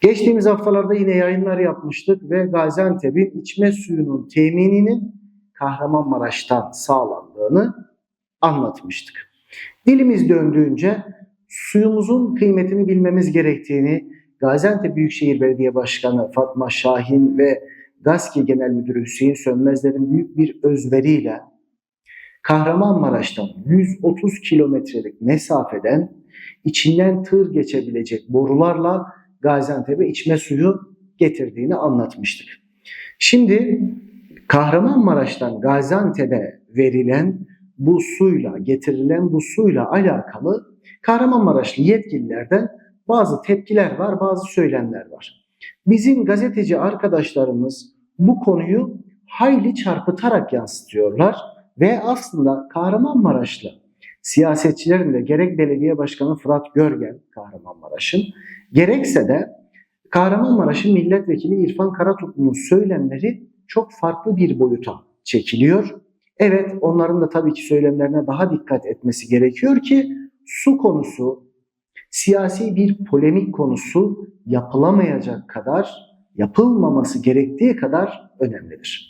Geçtiğimiz haftalarda yine yayınlar yapmıştık ve Gaziantep'in içme suyunun temininin Kahramanmaraş'tan sağlandığını anlatmıştık. Dilimiz döndüğünce suyumuzun kıymetini bilmemiz gerektiğini Gaziantep Büyükşehir Belediye Başkanı Fatma Şahin ve GASKİ Genel Müdürü Hüseyin Sönmezler'in büyük bir özveriyle Kahramanmaraş'tan 130 kilometrelik mesafeden içinden tır geçebilecek borularla Gaziantep'e içme suyu getirdiğini anlatmıştık. Şimdi Kahramanmaraş'tan Gaziantep'e verilen bu suyla, getirilen bu suyla alakalı Kahramanmaraşlı yetkililerden bazı tepkiler var, bazı söylemler var. Bizim gazeteci arkadaşlarımız bu konuyu hayli çarpıtarak yansıtıyorlar ve aslında Kahramanmaraşlı siyasetçilerin de gerek belediye başkanı Fırat Görgen Kahramanmaraş'ın gerekse de Kahramanmaraş'ın milletvekili İrfan Karatutlu'nun söylemleri çok farklı bir boyuta çekiliyor. Evet onların da tabii ki söylemlerine daha dikkat etmesi gerekiyor ki su konusu siyasi bir polemik konusu yapılamayacak kadar yapılmaması gerektiği kadar önemlidir.